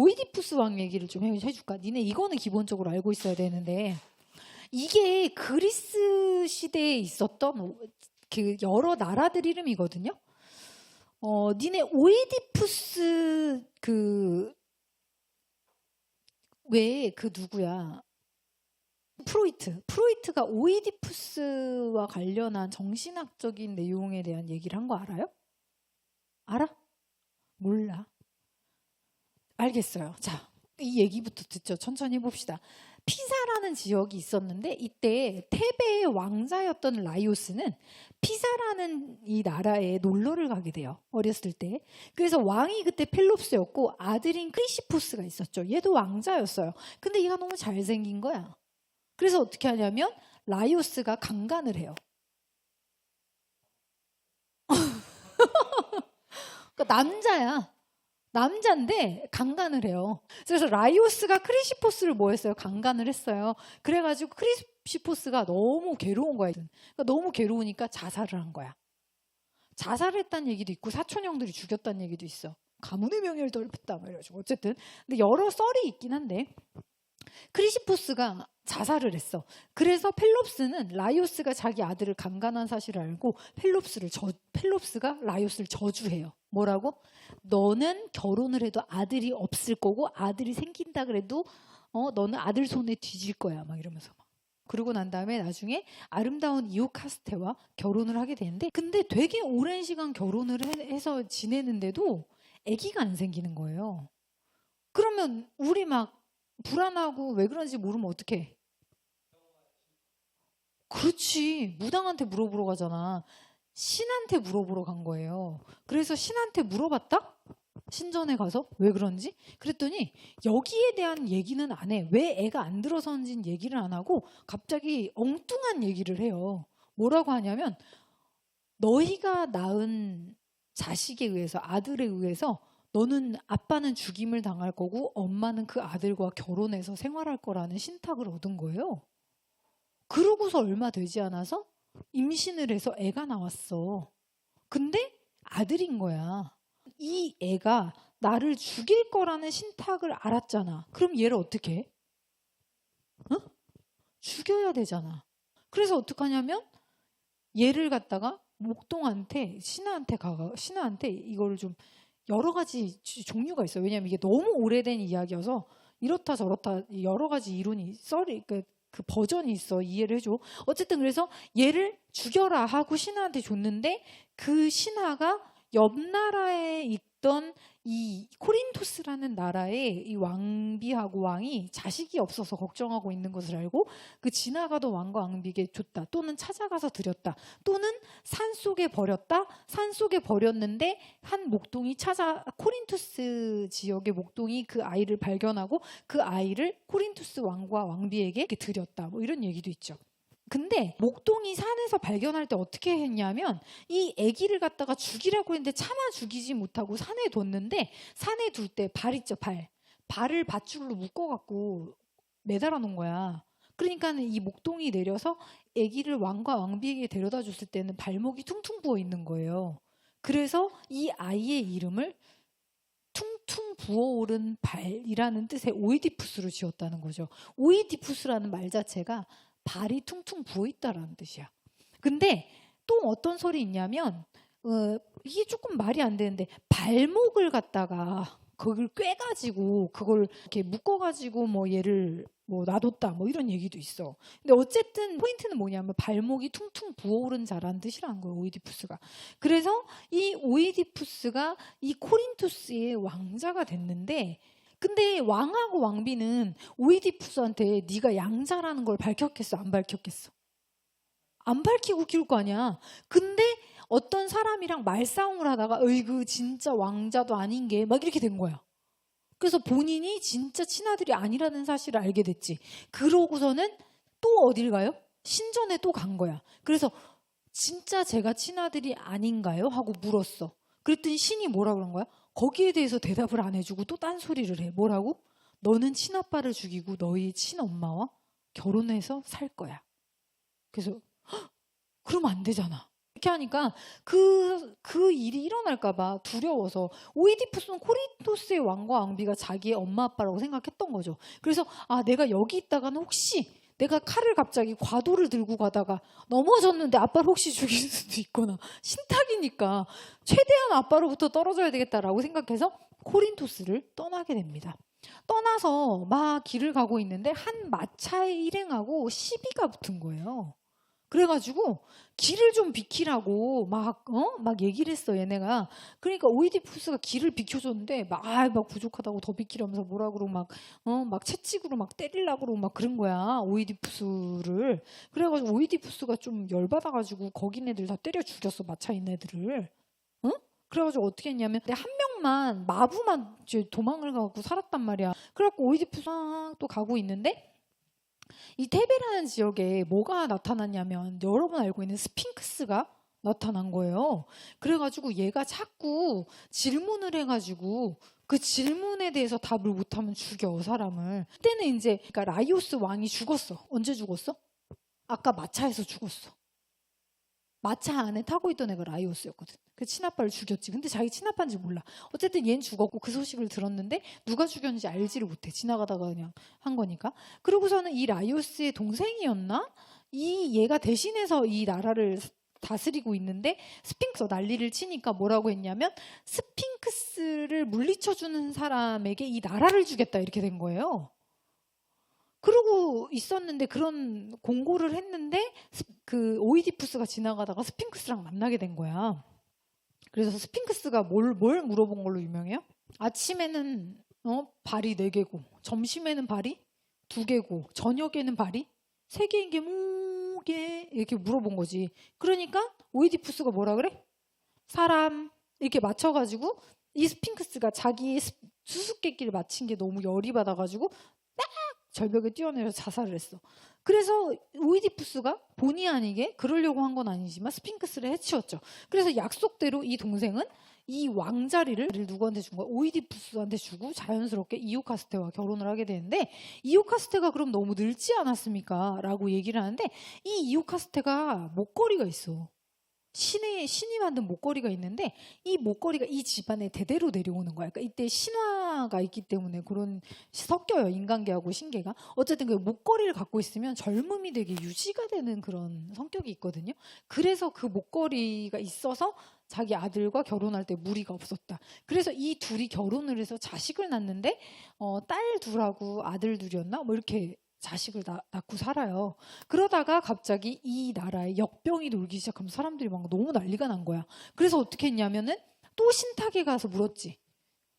오이디푸스 왕 얘기를 좀 해- 해줄까? 니네 이거는 기본적으로 알고 있어야 되는데 이게 그리스 시대에 있었던 오- 그 여러 나라들 이름이거든요. 어, 니네 오이디푸스 그 왜 그 누구야? 프로이트. 프로이트가 오이디푸스와 관련한 정신학적인 내용에 대한 얘기를 한 거 알아요? 알아? 몰라. 알겠어요. 자, 이 얘기부터 듣죠. 천천히 해봅시다. 피사라는 지역이 있었는데 이때 테베의 왕자였던 라이오스는 피사라는 이 나라에 놀러를 가게 돼요. 어렸을 때. 그래서 왕이 그때 펠롭스였고 아들인 크리시포스가 있었죠. 얘도 왕자였어요. 근데 얘가 너무 잘생긴 거야. 그래서 어떻게 하냐면 라이오스가 강간을 해요. 그러니까 남자야. 남자인데 강간을 해요. 그래서 라이오스가 크리시포스를 뭐 했어요? 강간을 했어요. 그래가지고 크리시포스가 너무 괴로운 거야. 그러니까 너무 괴로우니까 자살을 한 거야. 자살을 했다는 얘기도 있고 사촌 형들이 죽였다는 얘기도 있어. 가문의 명예를. 막 이래가지고 어쨌든 근데 여러 썰이 있긴 한데 크리시포스가 자살을 했어. 그래서 펠롭스는 라이오스가 자기 아들을 강간한 사실을 알고 펠롭스를 저, 펠롭스가 라이오스를 저주해요. 뭐라고? 너는 결혼을 해도 아들이 없을 거고 아들이 생긴다 그래도 어 너는 아들 손에 뒤질 거야 막 이러면서 막. 그러고 난 다음에 나중에 아름다운 이오카스테와 결혼을 하게 되는데 근데 되게 오랜 시간 결혼을 해- 해서 지내는데도 아기가 안 생기는 거예요. 그러면 우리 막 불안하고 왜 그런지 모르면 어떡해? 그렇지. 무당한테 물어보러 가잖아. 신한테 물어보러 간 거예요. 그래서 신한테 물어봤다? 신전에 가서 왜 그런지? 그랬더니 여기에 대한 얘기는 안 해. 왜 애가 안 들어서는지는 얘기를 안 하고 갑자기 엉뚱한 얘기를 해요. 뭐라고 하냐면 너희가 낳은 자식에 의해서 아들에 의해서 너는 아빠는 죽임을 당할 거고 엄마는 그 아들과 결혼해서 생활할 거라는 신탁을 얻은 거예요. 그러고서 얼마 되지 않아서 임신을 해서 애가 나왔어. 근데 아들인 거야. 이 애가 나를 죽일 거라는 신탁을 알았잖아. 그럼 얘를 어떻게 해? 어? 죽여야 되잖아. 그래서 어떡하냐면 얘를 갖다가 목동한테 신하한테 가가 신하한테 이거를 좀 여러 가지 지- 종류가 있어요. 왜냐하면 이게 너무 오래된 이야기여서 이렇다 저렇다 여러 가지 이론이 썰이 그, 그 버전이 있어 이해를 해줘. 어쨌든 그래서 얘를 죽여라 하고 신하한테 줬는데 그 신하가 옆 나라에 있던 이 코린토스라는 나라의 이 왕비하고 왕이 자식이 없어서 걱정하고 있는 것을 알고 그 지나가던 왕과 왕비에게 줬다. 또는 찾아가서 드렸다. 또는 산 속에 버렸다. 산 속에 버렸는데 한 목동이 찾아 코린투스 지역의 목동이 그 아이를 발견하고 그 아이를 코린투스 왕과 왕비에게 드렸다. 뭐 이런 얘기도 있죠. 근데 목동이 산에서 발견할 때 어떻게 했냐면 이 아기를 갖다가 죽이라고 했는데 차마 죽이지 못하고 산에 뒀는데 산에 둘 때 발 있죠 발 발을 밧줄로 묶어갖고 매달아 놓은 거야. 그러니까는 이 목동이 내려서 아기를 왕과 왕비에게 데려다 줬을 때는 발목이 퉁퉁 부어 있는 거예요. 그래서 이 아이의 이름을 퉁퉁 부어오른 발이라는 뜻의 오이디푸스로 지었다는 거죠. 오이디푸스라는 말 자체가 발이 퉁퉁 부어 있다라는 뜻이야. 근데 또 어떤 설이 있냐면 어, 이게 조금 말이 안 되는데 발목을 갖다가 그걸 꿰가지고 그걸 이렇게 묶어가지고 뭐 얘를 뭐 놔뒀다 뭐 이런 얘기도 있어. 근데 어쨌든 포인트는 뭐냐면 발목이 퉁퉁 부어오른 자라는 뜻이라는 거예요 오이디푸스가. 그래서 이 오이디푸스가 이 코린투스의 왕자가 됐는데 근데 왕하고 왕비는 오이디푸스한테 네가 양자라는 걸 밝혔겠어 안 밝혔겠어? 안 밝히고 키울 거 아니야. 근데 어떤 사람이랑 말싸움을 하다가 어이구 진짜 왕자도 아닌 게 막 이렇게 된 거야. 그래서 본인이 진짜 친아들이 아니라는 사실을 알게 됐지. 그러고서는 또 어딜 가요? 신전에 또 간 거야. 그래서 진짜 제가 친아들이 아닌가요? 하고 물었어. 그랬더니 신이 뭐라 그런 거야? 거기에 대해서 대답을 안 해주고 또 딴소리를 해. 뭐라고? 너는 친아빠를 죽이고 너희 친엄마와 결혼해서 살 거야. 그래서 헉, 그러면 안 되잖아. 이렇게 하니까 그, 그 일이 일어날까봐 두려워서 오이디푸스는 코린토스의 왕과 왕비가 자기의 엄마 아빠라고 생각했던 거죠. 그래서 아 내가 여기 있다가는 혹시 내가 칼을 갑자기 과도를 들고 가다가 넘어졌는데 아빠를 혹시 죽일 수도 있거나 신탁이니까 최대한 아빠로부터 떨어져야 되겠다라고 생각해서 코린토스를 떠나게 됩니다. 떠나서 막 길을 가고 있는데 한 마차에 일행하고 시비가 붙은 거예요. 그래가지고 길을 좀 비키라고 막, 어? 막 얘기를 했어, 얘네가. 그러니까 오이디푸스가 길을 비켜줬는데 막, 아, 막 부족하다고 더 비키려면서 뭐라 그러고 막, 어, 막 채찍으로 막 때리려고 그러고 막 그런 거야, 오이디푸스를. 그래가지고 오이디푸스가 좀 열받아가지고 거긴 애들 다 때려 죽였어, 마차 있는 애들을. 응? 그래가지고 어떻게 했냐면 한 명만 마부만 이제 도망을 가고 살았단 말이야. 그래갖고 오이디푸스 또 가고 있는데 이 테베라는 지역에 뭐가 나타났냐면 여러분 알고 있는 스핑크스가 나타난 거예요. 그래가지고 얘가 자꾸 질문을 해가지고 그 질문에 대해서 답을 못하면 죽여 사람을. 그때는 이제 그러니까 라이오스 왕이 죽었어. 언제 죽었어? 아까 마차에서 죽었어. 마차 안에 타고 있던 애가 라이오스였거든. 그 친아빠를 죽였지. 근데 자기 친아빠인지 몰라. 어쨌든 얘는 죽었고 그 소식을 들었는데 누가 죽였는지 알지를 못해. 지나가다가 그냥 한 거니까. 그러고서는 이 라이오스의 동생이었나? 이 얘가 대신해서 이 나라를 다스리고 있는데 스핑크스 난리를 치니까 뭐라고 했냐면 스핑크스를 물리쳐주는 사람에게 이 나라를 주겠다 이렇게 된 거예요. 그러고 있었는데 그런 공고를 했는데 스- 그 오이디푸스가 지나가다가 스핑크스랑 만나게 된 거야. 그래서 스핑크스가 뭘, 뭘 물어본 걸로 유명해요? 아침에는 어, 발이 네 개고, 점심에는 발이 두 개고, 저녁에는 발이 세 개인 게 뭐게 이렇게 물어본 거지. 그러니까 오이디푸스가 뭐라 그래? 사람 이렇게 맞춰가지고 이 스핑크스가 자기 스- 수수께끼를 맞힌 게 너무 열이 받아가지고 딱 절벽에 뛰어내려 자살을 했어. 그래서 오이디푸스가 본의 아니게 그러려고 한 건 아니지만 스핑크스를 해치웠죠. 그래서 약속대로 이 동생은 이 왕자리를 누구한테 준 거야? 오이디푸스한테 주고 자연스럽게 이오카스테와 결혼을 하게 되는데 이오카스테가 그럼 너무 늙지 않았습니까? 라고 얘기를 하는데 이 이오카스테가 목걸이가 있어. 신의 신이 만든 목걸이가 있는데 이 목걸이가 이 집안에 대대로 내려오는 거야. 그러니까 이때 신화가 있기 때문에 그런 섞여요 인간계하고 신계가. 어쨌든 그 목걸이를 갖고 있으면 젊음이 되게 유지가 되는 그런 성격이 있거든요. 그래서 그 목걸이가 있어서 자기 아들과 결혼할 때 무리가 없었다. 그래서 이 둘이 결혼을 해서 자식을 낳는데 어, 딸 둘하고 아들 둘이었나 뭐 이렇게 자식을 낳, 낳고 살아요. 그러다가 갑자기 이 나라에 역병이 돌기 시작하면 사람들이 막 너무 난리가 난 거야. 그래서 어떻게 했냐면은 또 신탁에 가서 물었지.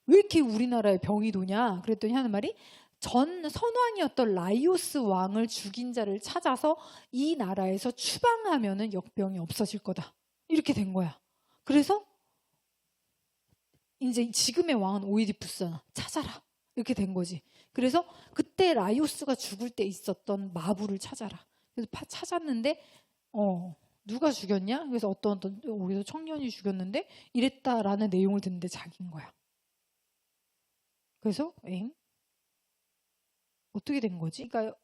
왜 이렇게 우리나라에 병이 도냐? 그랬더니 하는 말이 전 선왕이었던 라이오스 왕을 죽인 자를 찾아서 이 나라에서 추방하면은 역병이 없어질 거다. 이렇게 된 거야. 그래서 이제 지금의 왕은 오이디푸스잖아. 찾아라. 이렇게 된 거지. 그래서 그때 라이오스가 죽을 때 있었던 마부를 찾아라. 그래서 파- 찾았는데 어 누가 죽였냐? 그래서 어떤 어떤 어디서 청년이 죽였는데 이랬다라는 내용을 듣는데 자기인 거야. 그래서 엥 어떻게 된 거지? 그러니까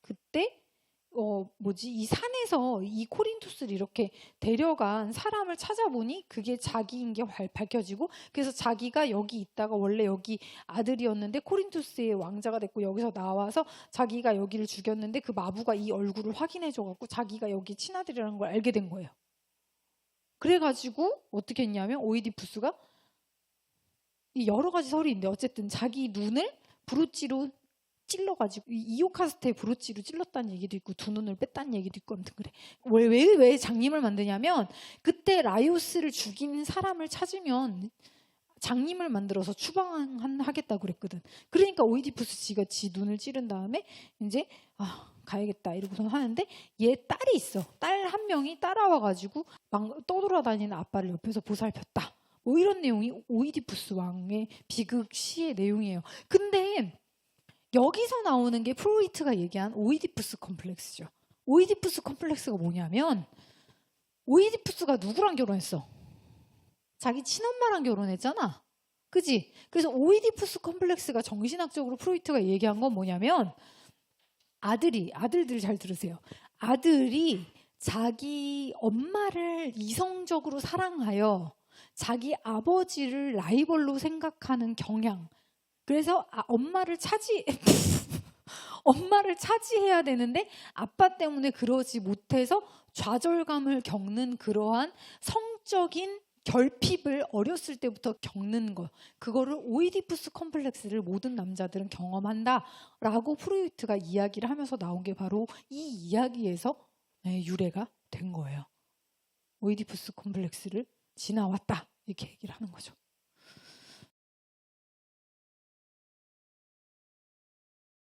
그때 어 뭐지 이 산에서 이 코린토스를 이렇게 데려간 사람을 찾아보니 그게 자기인 게 발- 밝혀지고 그래서 자기가 여기 있다가 원래 여기 아들이었는데 코린토스의 왕자가 됐고 여기서 나와서 자기가 여기를 죽였는데 그 마부가 이 얼굴을 확인해줘 갖고 자기가 여기 친아들이라는 걸 알게 된 거예요. 그래가지고 어떻게 했냐면 오이디푸스가 이 여러 가지 설이 있는데 어쨌든 자기 눈을 브로치로 찔러가지고 이 이오카스테 브로치로 찔렀다는 얘기도 있고 두 눈을 뺐다는 얘기도 있고 아무튼 그래 왜 왜 왜 장님을 만드냐면 그때 라이오스를 죽인 사람을 찾으면 장님을 만들어서 추방하겠다고 그랬거든. 그러니까 오이디푸스 지가 지 눈을 찌른 다음에 이제 아 가야겠다 이러고서 하는데 얘 딸이 있어. 딸 한 명이 따라와가지고 막 떠돌아다니는 아빠를 옆에서 보살폈다. 뭐 이런 내용이 오이디푸스 왕의 비극 시의 내용이에요. 근데 여기서 나오는 게 프로이트가 얘기한 오이디푸스 컴플렉스죠. 오이디푸스 컴플렉스가 뭐냐면 오이디푸스가 누구랑 결혼했어? 자기 친엄마랑 결혼했잖아. 그지? 그래서 오이디푸스 컴플렉스가 정신학적으로 프로이트가 얘기한 건 뭐냐면 아들이 아들들 잘 들으세요. 아들이 자기 엄마를 이성적으로 사랑하여 자기 아버지를 라이벌로 생각하는 경향. 그래서 아, 엄마를 차지 엄마를 차지해야 되는데 아빠 때문에 그러지 못해서 좌절감을 겪는 그러한 성적인 결핍을 어렸을 때부터 겪는 것. 그거를 오이디푸스 컴플렉스를 모든 남자들은 경험한다라고 프로이트가 이야기를 하면서 나온 게 바로 이 이야기에서 네, 유래가 된 거예요. 오이디푸스 컴플렉스를 지나왔다 이렇게 얘기를 하는 거죠.